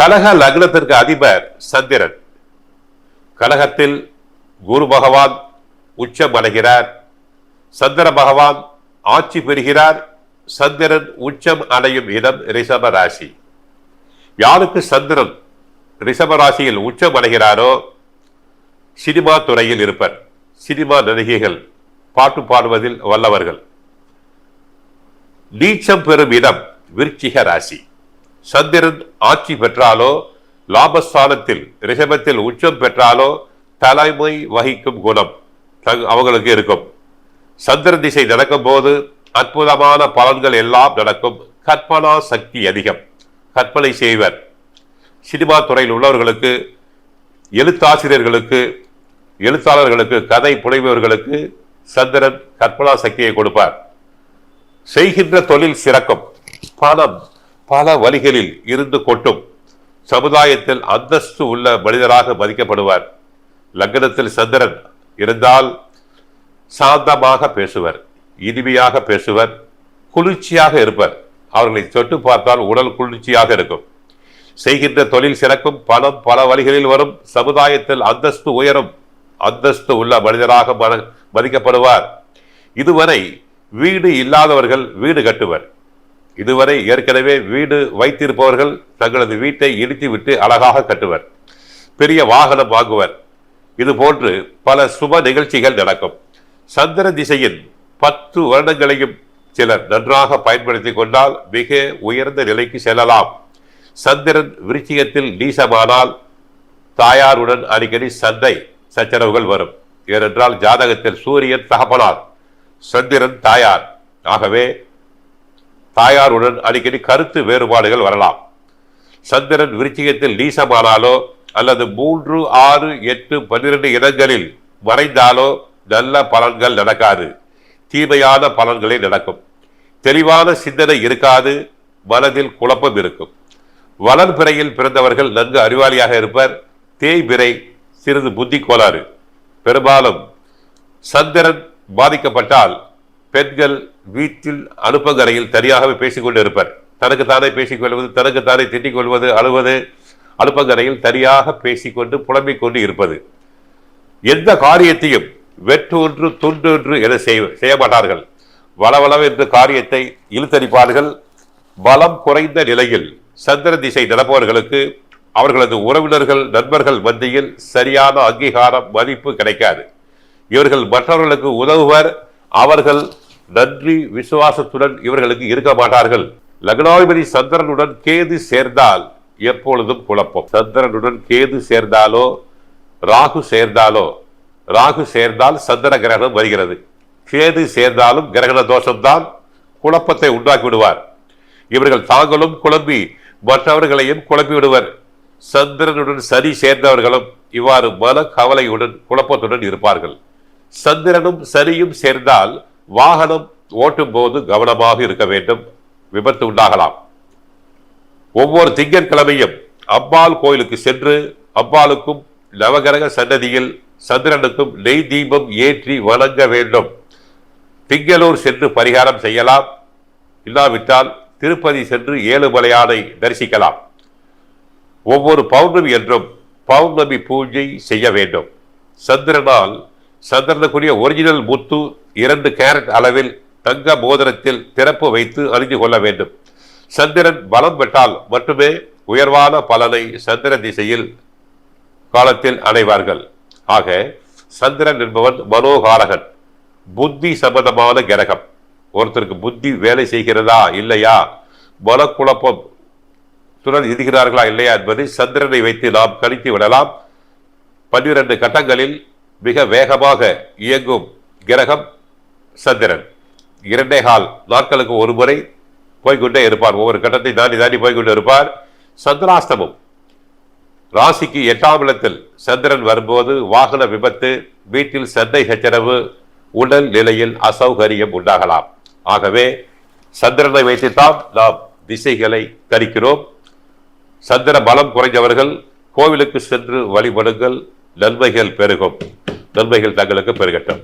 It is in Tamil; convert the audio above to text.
கலக லக்னத்திற்கு அதிபர் சந்திரன். கலகத்தில் குரு பகவான் உச்சம் அடைகிறார். சந்திர பகவான் ஆட்சி பெறுகிறார். சந்திரன் உச்சம் அடையும் இடம் ரிஷப ராசி. யாருக்கு சந்திரன் ரிஷப ராசியில் உச்சம் அடைகிறாரோ? சினிமா துறையில் இருப்பர். சினிமா நடிகைகள் பாட்டு பாடுவதில் வல்லவர்கள். நீச்சம் பெறும் இடம் விருச்சிக ராசி. சந்திரன் ஆட்சி பெற்றாலோ லாபஸ்தானத்தில் ரிஷபத்தில் உச்சம் பெற்றாலோ தலைமை வகிக்கும் குணம் தங்- அவங்களுக்கு இருக்கும். சந்திர திசை நடக்கும் போது அற்புதமான பலன்கள் எல்லாம் நடக்கும். கற்பனா சக்தி அதிகம். கற்பனை செய்வர். சினிமா துறையில் உள்ளவர்களுக்கு எழுத்தாசிரியர்களுக்கு எழுத்தாளர்களுக்கு கதை புனைபவர்களுக்கு சந்திரன் கற்பனா சக்தியை கொடுப்பார். செய்கின்ற தொழில் சிறக்கும். பணம் பல வழிகளில் இருந்து கொட்டும் சமுதாயத்தில் அந்தஸ்து உள்ள மனிதராக மதிக்கப்படுவார். லக்னத்தில் சந்திரன் இருந்தால் சாந்தமாக பேசுவர் இனிமையாக பேசுவர் குளிர்ச்சியாக இருப்பர். அவர்களை தொட்டு பார்த்தால் உடல் குளிர்ச்சியாக இருக்கும். செய்கின்ற தொழில் சிறக்கும் பணம் பல வழிகளில் வரும் சமுதாயத்தில் அந்தஸ்து உயரும் அந்தஸ்து உள்ள மனிதராக மதிக்கப்படுவார். இதுவரை வீடு இல்லாதவர்கள் வீடு கட்டுவர். இதுவரை ஏற்கனவே வீடு வைத்திருப்பவர்கள் தங்களது வீட்டை இடித்துவிட்டு அழகாக கட்டுவர். பெரிய வாகனம் வாங்குவர். இது போன்று பல சுப நிகழ்ச்சிகள் நடக்கும். சந்திர திசையின் பத்து வருடங்களையும் சிலர் நன்றாக பயன்படுத்தி கொண்டால் மிக உயர்ந்த நிலைக்கு செல்லலாம். சந்திரன் விருச்சிகத்தில் நீசமானால் தாயாருடன் அடிக்கடி சண்டை சச்சரவுகள் வரும். ஏனென்றால் ஜாதகத்தில் சூரியன் தகப்பனார். சந்திரன் தாயார். ஆகவே தாயாருடன் அடிக்கடி கருத்து வேறுபாடுகள் வரலாம். சந்திரன் விருச்சிகத்தில் நீசமானாலோ அல்லது மூன்று ஆறு எட்டு பன்னிரண்டு இடங்களில் மறைந்தாலோ நல்ல பலன்கள் நடக்காது. தீமையான பலன்களே நடக்கும். தெளிவான சிந்தனை இருக்காது. மனதில் குழப்பம் இருக்கும். வளர்பிறையில் பிறந்தவர்கள் நன்கு அறிவாளியாக இருப்பர். தேய்பிறை சிறிது புத்தி கோளாறு பெரும்பாலும் சந்திரன் பாதிக்கப்பட்டால் பெண்கள் வீட்டில் அனுப்பங்கரையில் தனியாகவே பேசிக்கொண்டு இருப்பர். தனக்குத்தானே பேசிக்கொள்வது தனக்குத்தானே திட்டிக் கொள்வது அழுவது அனுப்பங்கரையில் தனியாக பேசிக்கொண்டு புலம்பிக் கொண்டு இருப்பது. எந்த காரியத்தையும் வெற்றொன்று துண்டொன்று என செய்ய செய்ய மாட்டார்கள் வளவளம் என்ற காரியத்தை இழுத்தடிப்பார்கள். பலம் குறைந்த நிலையில் சந்திர திசை நடப்பவர்களுக்கு அவர்களது உறவினர்கள் நண்பர்கள் மத்தியில் சரியான அங்கீகாரம் மதிப்பு கிடைக்காது. இவர்கள் மற்றவர்களுக்கு உதவுவர் அவர்கள் நன்றி விசுவாசத்துடன் இவர்களுக்கு இருக்க மாட்டார்கள். லக்னாதிபதி சந்திரனுடன் கேது சேர்ந்தால் எப்பொழுதும் குழப்பம். சந்திரனுடன் கேது சேர்ந்தாலோ ராகு சேர்ந்தாலோ ராகு சேர்ந்தால் சந்திர கிரகணம் வருகிறது. கேது சேர்ந்தாலும் கிரகண தோஷம்தான் குழப்பத்தை உண்டாக்கி விடுவார். இவர்கள் தாங்களும் குழம்பி மற்றவர்களையும் குழப்பி விடுவர். சந்திரனுடன் சரி சேர்ந்தவர்களும் இவ்வாறு மன கவலையுடன் குழப்பத்துடன் இருப்பார்கள். சந்திரனும் சரியும் சேர்ந்தால் வாகனம் ஓட்டும் போது கவனமாக இருக்க வேண்டும். விபத்து உண்டாகலாம். ஒவ்வொரு திங்கட்கிழமையும் அம்பாள் கோயிலுக்கு சென்று அம்பாளுக்கும் நவகிரக சன்னதியில் சந்திரனுக்கும் நெய் தீபம் ஏற்றி வணங்க வேண்டும். திங்களூர் சென்று பரிகாரம் செய்யலாம். இல்லாவிட்டால் திருப்பதி சென்று ஏழுமலையானை தரிசிக்கலாம். ஒவ்வொரு பௌர்ணமி என்றும் பௌர்ணமி பூஜை செய்ய வேண்டும். சந்திரனால் சந்திரனுக்குரிய ஒரிஜினல் முத்து இரண்டு கேரட் அளவில் தங்க மோதிரத்தில் திறப்பு வைத்து அறிந்து கொள்ள வேண்டும். சந்திரன் பலம் பெற்றால் மட்டுமே உயர்வான பலனை சந்திர திசையில் காலத்தில் அடைவார்கள். ஆக சந்திரன் என்பவன் மனோகாரகன் புத்தி சம்பந்தமான கிரகம். ஒருத்தருக்கு புத்தி வேலை செய்கிறதா இல்லையா? மனக்குழப்பம் துடன் இருக்கிறார்களா இல்லையா என்பதை சந்திரனை வைத்து நாம் கணித்து விடலாம். பன்னிரண்டு கட்டங்களில் மிக வேகமாக இயங்கும் கிரகம் சந்திரன். இரண்டே கால். நாட்களுக்கு ஒரு முறை போய்கொண்டே இருப்பார். ஒவ்வொரு கட்டத்தை தாண்டி தாண்டி போய்கொண்டு இருப்பார். சந்திராஷ்டமம். ராசிக்கு எட்டாம் இடத்தில் சந்திரன் வரும்போது வாகன விபத்து வீட்டில் சந்தை சச்சரவு உடல் நிலையில் அசௌகரியம் உண்டாகலாம். ஆகவே சந்திரனை வைத்துத்தான் நாம் திசைகளை கணிக்கிறோம் சந்திர பலம் குறைந்தவர்கள் கோவிலுக்கு சென்று வழிபடுங்கள். நன்மைகள் பெருகும். நன்மைகள் தங்களுக்கு பெருகட்டும்.